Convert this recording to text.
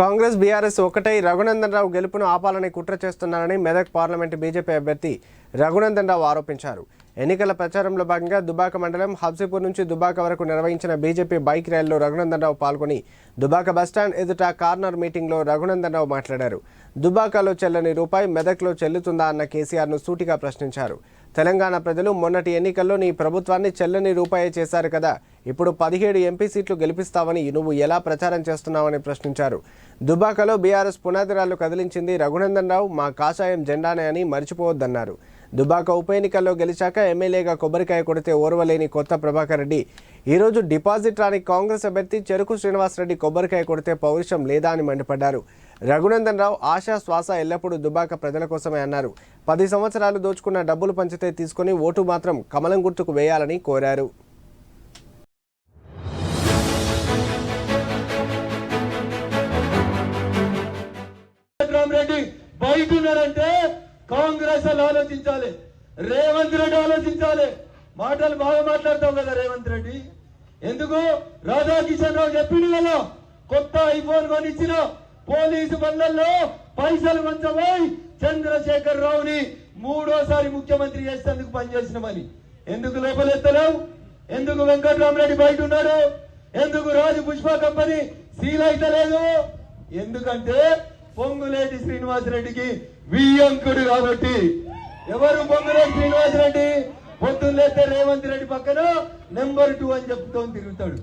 Congress BRS ఒకటై రఘునందన్ రావు గెలుపును ఆపాలని కుట్ర చేస్తున్నారని మెదక్ పార్లమెంటు బీజేపీ అభ్యర్థి రఘునందన్ రావు ఆరోపించారు. ఎన్నికల ప్రచారంలో భాగంగా దుబాక మండలం హబ్సిపూర్ నుంచి దుబాక వరకు నిర్వహించిన బీజేపీ బైక్ ర్యాలీలో రఘునందన్ రావు పాల్గొని దుబాక బస్టాండ్ ఎదుట కార్నర్ మీటింగ్లో రఘునందన్ రావు మాట్లాడారు. దుబాకలో చెల్లని రూపాయి మెదక్లో చెల్లుతుందా అన్న కేసీఆర్ను సూటిగా ప్రశ్నించారు. తెలంగాణ ప్రజలు మొన్నటి ఎన్నికల్లో నీ ప్రభుత్వాన్ని చెల్లని రూపాయి చేశారు కదా ఇప్పుడు పదిహేడు ఎంపీ సీట్లు గెలిపిస్తావని నువ్వు ఎలా ప్రచారం చేస్తున్నావని ప్రశ్నించారు. దుబాకలో బీఆర్ఎస్ పునాదిరాలు కదిలించింది రఘునందన్ రావు మా కాషాయం జెండానే అని మర్చిపోవద్దన్నారు. దుబాక ఉప ఎన్నికల్లో గెలిచాక ఎమ్మెల్యేగా కొబ్బరికాయ కొడితే ఓర్వలేని కొత్త ప్రభాకర్ రెడ్డి. ఈరోజు డిపాజిట్ రాని కాంగ్రెస్ అభ్యర్థి చెరుకు శ్రీనివాసరెడ్డి కొబ్బరికాయ కొడితే పౌరుషం లేదా అని మండిపడ్డారు. రఘునందన్ రావు ఆశా శ్వాస ఎల్లప్పుడూ దుబాక ప్రజల కోసమే అన్నారు. పది సంవత్సరాలు దోచుకున్న డబ్బులు పంచితే తీసుకొని ఓటు మాత్రం కమలం గుర్తుకు వేయాలని కోరారు. రెడ్డి బయట ఉన్నారంటే కాంగ్రెస్ వాళ్ళు ఆలోచించాలి. రేవంత్ రెడ్డి ఆలోచించాలి. మాటలు బాగా మాట్లాడతావు కదా రేవంత్ రెడ్డి. ఎందుకు? రాధాకిషన్ రావు చెప్పిండు కదా కొత్త ఐఫోన్ కొనిచ్చిన పోలీసు బండ్లలో పైసలు కొంచెమై చంద్రశేఖర్ రావుని మూడోసారి ముఖ్యమంత్రి చేసేందుకు పనిచేసినామని ఎందుకు లోపలెత్తలేవు ఎందుకు వెంకటరామరెడ్డి బయట ఉన్నాడు ఎందుకు రాజు పుష్ప కంపెనీ సీల్ అయితే లేదు ఎందుకంటే పొంగులేటి శ్రీనివాసరెడ్డికి వియ్యంకుడు కాబట్టి. ఎవరు పొంగులేటి శ్రీనివాసరెడ్డి? పొద్దున్నేస్తే రేవంత్ రెడ్డి పక్కన నెంబర్ టూ అని చెప్తూ తిరుగుతాడు.